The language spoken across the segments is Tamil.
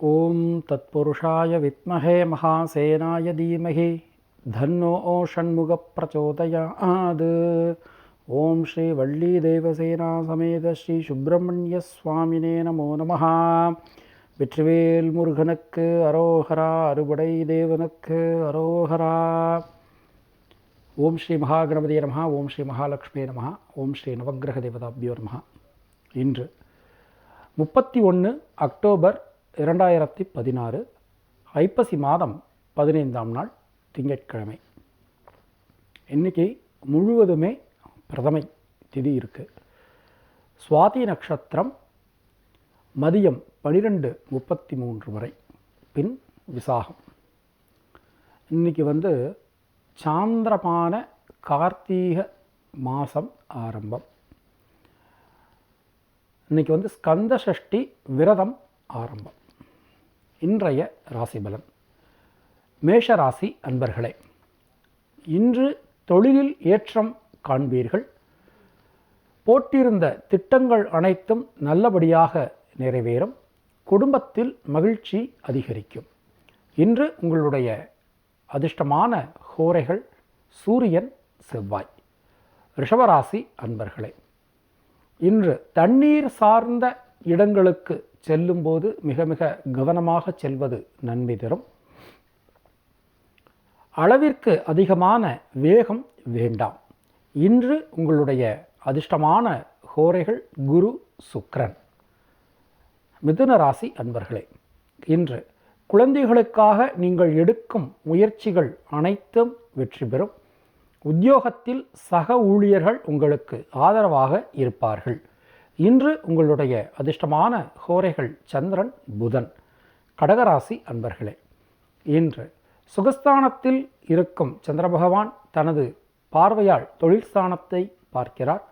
ஓம் தத்புருஷாய வித்மஹே மகாசேனாய தீமஹி தன்னோ ஓ ஷண்முக பிரச்சோதயாது ஓம் ஸ்ரீ வள்ளி தேவசேனா சமேத ஸ்ரீ சுப்பிரமணிய சுவாமினே நமோ நம வெற்றிவேல் முருகனுக்கு அரோஹரா அறுபடை தேவனுக்கு அரோஹரா. ஓம் ஸ்ரீ மகாகணபதிய நம ஓம் ஸ்ரீ மகாலட்சுமி நம ஓம் ஸ்ரீ நவகிரக தேவதாபியோ நம இன்று முப்பத்தி ஒன்று அக்டோபர் இரண்டாயிரத்தி பதினாறு ஐப்பசி மாதம் பதினைந்தாம் நாள் திங்கட்கிழமை. இன்றைக்கி முழுவதுமே பிரதமை திதி இருக்குது சுவாதி நட்சத்திரம் மதியம் பனிரெண்டு முப்பத்தி மூன்று வரை பின் விசாகம். இன்றைக்கி வந்து சாந்திரமான கார்த்தீக மாதம் ஆரம்பம். இன்றைக்கி வந்து ஸ்கந்த சஷ்டி விரதம் ஆரம்பம். இன்றைய ராசி பலன் மேஷ ராசி அன்பர்களே இன்று தொழிலில் ஏற்றம் காண்பீர்கள். போட்டிருந்த திட்டங்கள் அனைத்தும் நல்லபடியாக நிறைவேறும். குடும்பத்தில் மகிழ்ச்சி அதிகரிக்கும். இன்று உங்களுடைய அதிர்ஷ்டமான ஹோரைகள் சூரியன் செவ்வாய். ரிஷபராசி அன்பர்களே இன்று தண்ணீர் சார்ந்த இடங்களுக்கு செல்லும்போது மிக மிக கவனமாக செல்வது நன்மை தரும். அளவிற்கு அதிகமான வேகம் வேண்டாம். இன்று உங்களுடைய அதிர்ஷ்டமான கோரைகள் குரு சுக்ரன் மிதுன ராசி அன்பர்களே இன்று குழந்தைகளுக்காக நீங்கள் எடுக்கும் முயற்சிகள் அனைத்தும் வெற்றி பெறும். உத்தியோகத்தில் சக ஊழியர்கள் உங்களுக்கு ஆதரவாக இருப்பார்கள். இன்று உங்களுடைய அதிர்ஷ்டமான ஹோரைகள் சந்திரன் புதன் கடகராசி அன்பர்களே இன்று சுகஸ்தானத்தில் இருக்கும் சந்திர பகவான் தனது பார்வையால் தொழில் ஸ்தானத்தை பார்க்கிறார்.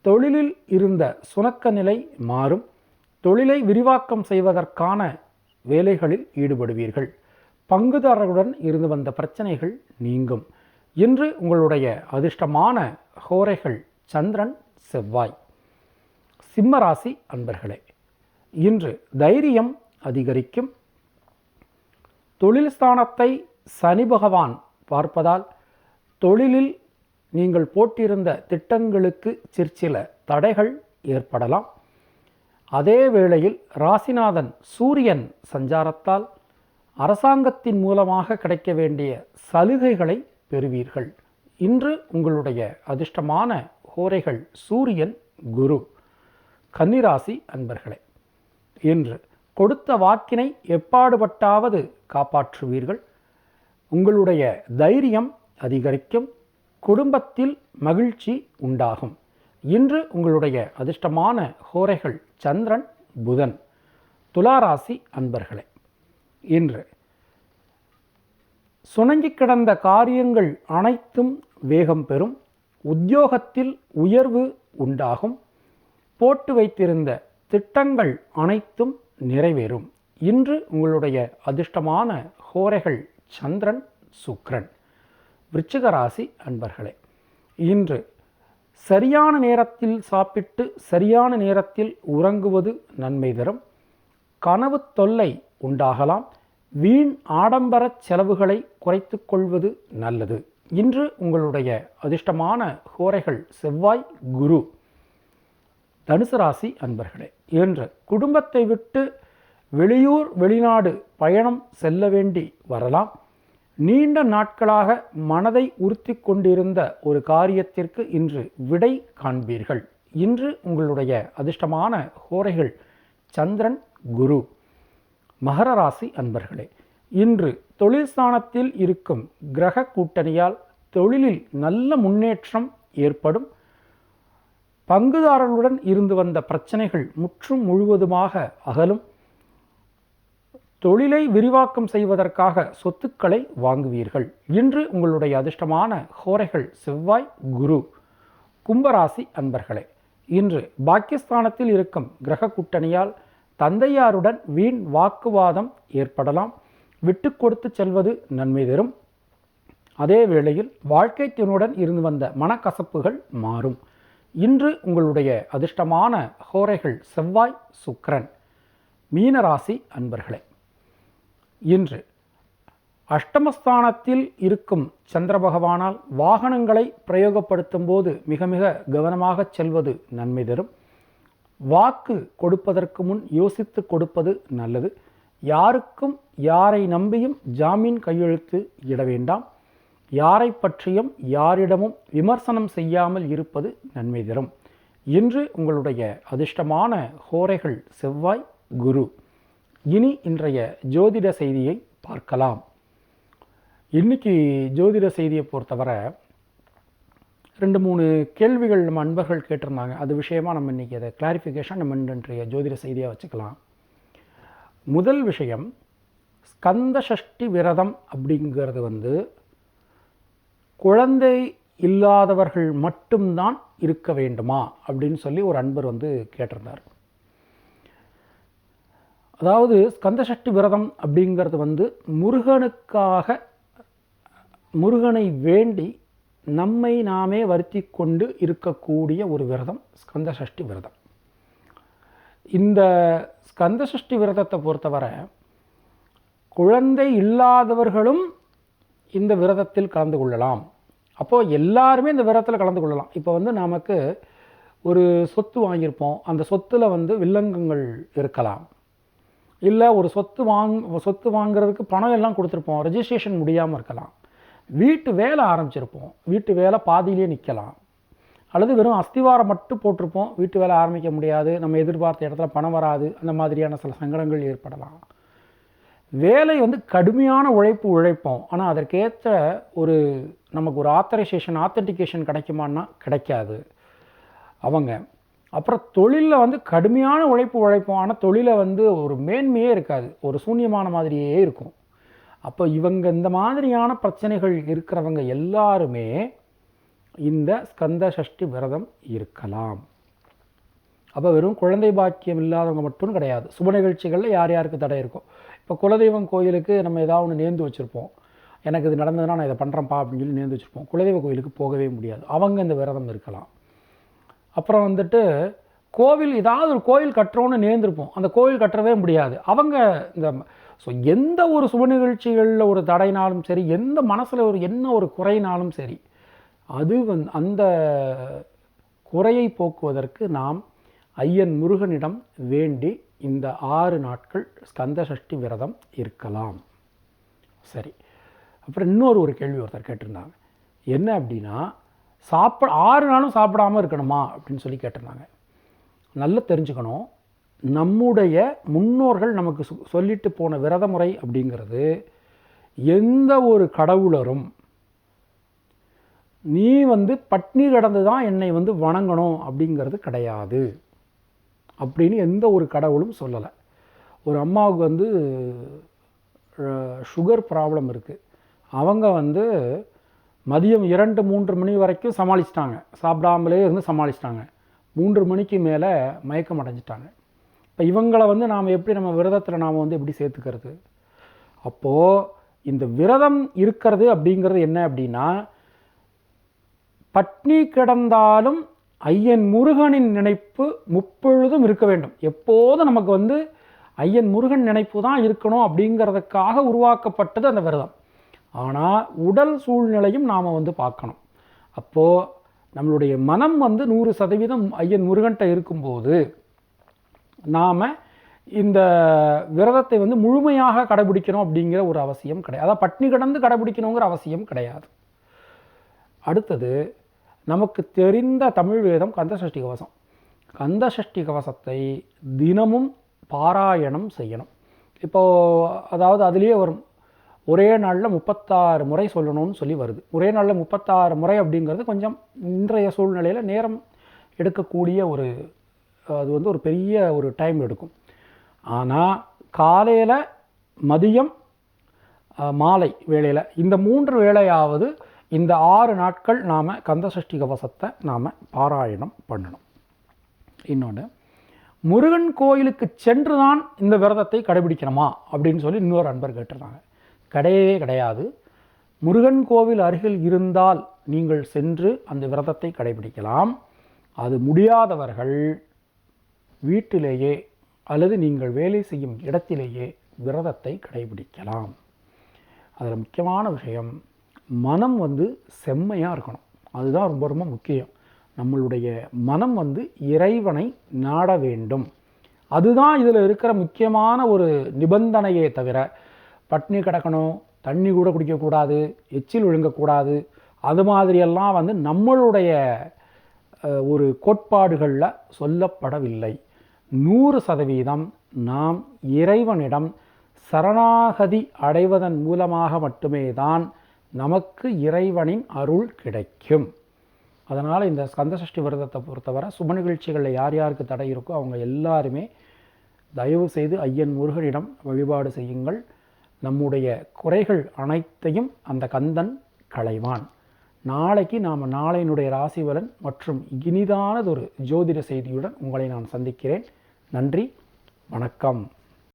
தொழிலில் இருந்த சுணக்க நிலை மாறும். தொழிலை விரிவாக்கம் செய்வதற்கான வேலைகளில் ஈடுபடுவீர்கள். பங்குதாரர்களுடன் இருந்து வந்த பிரச்சனைகள் நீங்கும். இன்று உங்களுடைய அதிர்ஷ்டமான ஹோரைகள் சந்திரன் செவ்வாய். சிம்மராசி அன்பர்களே இன்று தைரியம் அதிகரிக்கும். தொழில் ஸ்தானத்தை சனி பகவான் பார்ப்பதால் தொழிலில் நீங்கள் போட்டிருந்த திட்டங்களுக்கு சிற்சில தடைகள் ஏற்படலாம். அதே வேளையில் ராசிநாதன் சூரியன் சஞ்சாரத்தால் அரசாங்கத்தின் மூலமாக கிடைக்க வேண்டிய சலுகைகளை பெறுவீர்கள். இன்று உங்களுடைய அதிர்ஷ்டமான ஹோரைகள் சூரியன் குரு. கன்னிராசி அன்பர்களே இன்று கொடுத்த வாக்கினை எப்பாடுபட்டாவது காப்பாற்றுவீர்கள். உங்களுடைய தைரியம் அதிகரிக்கும் குடும்பத்தில் மகிழ்ச்சி உண்டாகும். இன்று உங்களுடைய அதிர்ஷ்டமான ஹோரைகள் சந்திரன் புதன் துளாராசி அன்பர்களே இன்று சுணங்கி கிடந்த காரியங்கள் அனைத்தும் வேகம் பெறும் உத்தியோகத்தில் உயர்வு உண்டாகும். போட்டு வைத்திருந்த திட்டங்கள் அனைத்தும் நிறைவேறும். இன்று உங்களுடைய அதிர்ஷ்டமான ஹோரைகள் சந்திரன் சுக்ரன் விருச்சிக ராசி அன்பர்களே இன்று சரியான நேரத்தில் சாப்பிட்டு சரியான நேரத்தில் உறங்குவது நன்மை தரும். கனவு தொல்லை உண்டாகலாம். வீண் ஆடம்பர செலவுகளை குறைத்து கொள்வது நல்லது. இன்று உங்களுடைய அதிர்ஷ்டமான ஹோரைகள் செவ்வாய் குரு. தனுசு ராசி அன்பர்களே இன்று குடும்பத்தை விட்டு வெளியூர் வெளிநாடு பயணம் செல்ல வேண்டி வரலாம். நீண்ட நாட்களாக மனதை உறுத்தி கொண்டிருந்த ஒரு காரியத்திற்கு இன்று விடை காண்பீர்கள். இன்று உங்களுடைய அதிர்ஷ்டமான ஹோரைகள் சந்திரன் குரு மகர ராசி அன்பர்களே இன்று தொழில் ஸ்தானத்தில் இருக்கும் கிரக கூட்டணியால் தொழிலில் நல்ல முன்னேற்றம் ஏற்படும். பங்குதாரர்களுடன் இருந்து வந்த பிரச்சனைகள் முற்றும் முழுவதுமாக அகலும். தொழிலை விரிவாக்கம் செய்வதற்காக சொத்துக்களை வாங்குவீர்கள். இன்று உங்களுடைய அதிர்ஷ்டமான ஹோரைகள் செவ்வாய் குரு கும்பராசி அன்பர்களே இன்று பாகிஸ்தானத்தில் இருக்கும் கிரக கூட்டணியால் தந்தையாருடன் வீண் வாக்குவாதம் ஏற்படலாம். விட்டு கொடுத்து செல்வது நன்மை தரும். அதே வேளையில் வாழ்க்கை திறனுடன் இருந்து வந்த மனக்கசப்புகள் மாறும். இன்று உங்களுடைய அதிர்ஷ்டமான ஹோரைகள் செவ்வாய் சுக்கரன் மீனராசி அன்பர்களே இன்று அஷ்டமஸ்தானத்தில் இருக்கும் சந்திர பகவானால் வாகனங்களை பிரயோகப்படுத்தும் போது மிக மிக கவனமாக செல்வது நன்மை தரும். வாக்கு கொடுப்பதற்கு முன் யோசித்து கொடுப்பது நல்லது. யாருக்கும் யாரை நம்பியும் ஜாமீன் கையெழுத்து இட வேண்டாம். யாரை பற்றியும் யாரிடமும் விமர்சனம் செய்யாமல் இருப்பது நன்மை தரும். இன்று உங்களுடைய அதிர்ஷ்டமான ஹோரைகள் செவ்வாய் குரு. இனி இன்றைய ஜோதிட செய்தியை பார்க்கலாம். இன்னைக்கு ஜோதிட செய்தியை பொறுத்தவரை ரெண்டு மூணு கேள்விகள் நம்ம அன்பர்கள் கேட்டிருந்தாங்க. அது விஷயமா நம்ம இன்றைக்கி அதை கிளாரிஃபிகேஷன் நம்ம இன்றைய ஜோதிட செய்தியாக வச்சுக்கலாம். முதல் விஷயம் ஸ்கந்த சஷ்டி விரதம் அப்படிங்கிறது வந்து குழந்தை இல்லாதவர்கள் மட்டும்தான் இருக்க வேண்டுமா? அப்படின்னு சொல்லி ஒரு அன்பர் வந்து கேட்டிருந்தார். அதாவது ஸ்கந்த சஷ்டி விரதம் அப்படிங்கிறது வந்து முருகனுக்காக முருகனை வேண்டி நம்மை நாமே வருத்தி கொண்டு இருக்கக்கூடிய ஒரு விரதம் ஸ்கந்த சஷ்டி விரதம். இந்த ஸ்கந்த சஷ்டி விரதத்தை பொறுத்தவரை குழந்தை இல்லாதவர்களும் இந்த விரதத்தில் கலந்து கொள்ளலாம். அப்போது எல்லாருமே இந்த விரதத்தில் கலந்து கொள்ளலாம். இப்போ வந்து நமக்கு ஒரு சொத்து வாங்கியிருப்போம். அந்த சொத்தில் வந்து வில்லங்கங்கள் இருக்கலாம். இல்லை ஒரு சொத்து வாங் சொத்து வாங்குறதுக்கு பணம் எல்லாம் கொடுத்துருப்போம். ரெஜிஸ்ட்ரேஷன் முடியாமல் இருக்கலாம். வீட்டு வேலை ஆரம்பிச்சிருப்போம். வீட்டு வேலை பாதியிலே நிற்கலாம் அல்லது வெறும் அஸ்திவாரம் மட்டும் போட்டிருப்போம். வீட்டு வேலை ஆரம்பிக்க முடியாது. நம்ம எதிர்பார்த்த இடத்துல பணம் வராது. அந்த மாதிரியான சில சங்கடங்கள் ஏற்படலாம். வேலை வந்து கடுமையான உழைப்பு உழைப்போம். ஆனால் அதற்கேற்ற ஒரு நமக்கு ஒரு ஆத்தரைசேஷன் ஆத்தன்டிகேஷன் கிடைக்குமான்னா கிடைக்காது. அவங்க. அப்புறம் தொழிலில் வந்து கடுமையான உழைப்பு உழைப்போம். ஆனால் தொழிலை வந்து ஒரு மேன்மையே இருக்காது. ஒரு சூன்யமான மாதிரியே இருக்கும். அப்போ இவங்க இந்த மாதிரியான பிரச்சனைகள் இருக்கிறவங்க எல்லாருமே இந்த ஸ்கந்த சஷ்டி விரதம் இருக்கலாம். அப்போ வெறும் குழந்தை பாக்கியம் இல்லாதவங்க மட்டும் கிடையாது. சுப நிகழ்ச்சிகளில் யார் யாருக்கு தடை இருக்கும் இப்போ குலதெய்வம் கோயிலுக்கு நம்ம ஏதாவது ஒன்று நேர்ந்து வச்சுருப்போம். எனக்கு இது நடந்ததுன்னா நான் இதை பண்ணுறேன்ப்பா அப்படின்னு சொல்லி நேர்ந்து வச்சுருப்போம். குலதெய்வ கோயிலுக்கு போகவே முடியாது. அவங்க இந்த விரதம் இருக்கலாம். அப்புறம் வந்துட்டு கோவில் ஏதாவது ஒரு கோயில் கட்டுறோன்னு நேர்ந்திருப்போம். அந்த கோவில் கட்டவே முடியாது. அவங்க இந்த ஸோ எந்த ஒரு சுப நிகழ்ச்சிகளில் ஒரு தடைனாலும் சரி எந்த மனசில் ஒரு என்ன ஒரு குறைனாலும் சரி அது வந் அந்த குறையை போக்குவதற்கு நாம் ஐயன் முருகனிடம் வேண்டி இந்த ஆறு நாட்கள் ஸ்கந்த சஷ்டி விரதம் இருக்கலாம். சரி. அப்புறம் இன்னொரு ஒரு கேள்வி ஒருத்தர் கேட்டிருந்தாங்க. என்ன அப்படின்னா சாப்பிட ஆறு நாளும் சாப்பிடாமல் இருக்கணுமா? அப்படின்னு சொல்லி கேட்டிருந்தாங்க. நல்லா தெரிஞ்சுக்கணும். நம்முடைய முன்னோர்கள் நமக்கு சொல்லிட்டு போன விரத முறை அப்படிங்கிறது எந்த ஒரு கடவுளரும் நீ வந்து பட்னி கடந்து தான் என்னை வந்து வணங்கணும் அப்படிங்கிறது கிடையாது. அப்படின்னு எந்த ஒரு கடவுளும் சொல்லலை. ஒரு அம்மாவுக்கு வந்து சுகர் ப்ராப்ளம் இருக்குது அவங்க வந்து மதியம் இரண்டு மூன்று மணி வரைக்கும் சமாளிச்சிட்டாங்க. சாப்பிடாமலே இருந்து சமாளிச்சிட்டாங்க. மூன்று மணிக்கு மேலே மயக்கம் அடைஞ்சிட்டாங்க. இப்போ இவங்களை வந்து நாம் எப்படி நம்ம விரதத்தில் நாம் வந்து எப்படி சேர்த்துக்கிறது? அப்போது இந்த விரதம் இருக்கிறது அப்படிங்கிறது என்ன அப்படின்னா பட்னி கிடந்தாலும் ஐயன் முருகனின் நினைப்பு முப்பொழுதும் இருக்க வேண்டும். எப்போதும் நமக்கு வந்து ஐயன் முருகன் நினைப்பு தான் இருக்கணும் அப்படிங்கிறதுக்காக உருவாக்கப்பட்டது அந்த விரதம். ஆனால் உடல் சூழ்நிலையும் நாம் வந்து பார்க்கணும். அப்போது நம்மளுடைய மனம் வந்து நூறு சதவீதம் ஐயன் முருகன்கிட்ட இருக்கும்போது நாம் இந்த விரதத்தை வந்து முழுமையாக கடைபிடிக்கணும் அப்படிங்கிற ஒரு அவசியம் கிடையாது. அதாவது பட்னி கடந்து கடைபிடிக்கணுங்கிற அவசியம் கிடையாது. அடுத்தது நமக்கு தெரிந்த தமிழ் வேதம் கந்தசஷ்டி கவசம். கந்தசஷ்டி கவசத்தை தினமும் பாராயணம் செய்யணும். இப்போது அதாவது அதுலேயே வரும். ஒரே நாளில் முப்பத்தாறு முறை சொல்லணும்னு சொல்லி வருது. ஒரே நாளில் முப்பத்தாறு முறை அப்படிங்கிறது கொஞ்சம் இன்றைய சூழ்நிலையில் நேரம் எடுக்கக்கூடிய ஒரு அது வந்து ஒரு பெரிய ஒரு டைம் எடுக்கும். ஆனால் காலையில் மதியம் மாலை வேளையில் இந்த மூன்று வேளையாவது இந்த ஆறு நாட்கள் நாம் கந்தசஷ்டி கவசத்தை நாம் பாராயணம் பண்ணணும். இன்னொன்று முருகன் கோயிலுக்கு சென்று தான் இந்த விரதத்தை கடைபிடிக்கணுமா? அப்படின்னு சொல்லி இன்னொரு அன்பர் கேட்டிருந்தாங்க. கிடையவே கிடையாது. முருகன் கோவில் அருகில் இருந்தால் நீங்கள் சென்று அந்த விரதத்தை கடைபிடிக்கலாம். அது முடியாதவர்கள் வீட்டிலேயே அல்லது நீங்கள் வேலை செய்யும் இடத்திலேயே விரதத்தை கடைபிடிக்கலாம். அதில் முக்கியமான விஷயம் மனம் வந்து செம்மையாக இருக்கணும். அதுதான் ரொம்ப ரொம்ப முக்கியம். நம்மளுடைய மனம் வந்து இறைவனை நாட வேண்டும். அதுதான் இதில் இருக்கிற முக்கியமான ஒரு நிபந்தனையே தவிர பட்னி கிடக்கணும் தண்ணி கூட குடிக்கக்கூடாது எச்சில் விழுங்கக்கூடாது அது மாதிரியெல்லாம் வந்து நம்மளுடைய ஒரு கோட்பாடுகளில் சொல்லப்படவில்லை. நூறு சதவீதம் நாம் இறைவனிடம் சரணாகதி அடைவதன் மூலமாக மட்டுமே தான் நமக்கு இறைவனின் அருள் கிடைக்கும். அதனால் இந்த ஸ்கந்தசஷ்டி விரதத்தை பொறுத்தவரை சுப நிகழ்ச்சிகளில் யார் யாருக்கு தடை இருக்கோ அவங்க எல்லாருமே தயவு செய்து ஐயன் முருகனிடம் வழிபாடு செய்யுங்கள். நம்முடைய குறைகள் அனைத்தையும் அந்த கந்தன் களைவான். நாளைக்கு நாம் நாளையினுடைய ராசிபலன் மற்றும் இனிதானதொரு ஜோதிட செய்தியுடன் உங்களை நான் சந்திக்கிறேன். நன்றி வணக்கம்.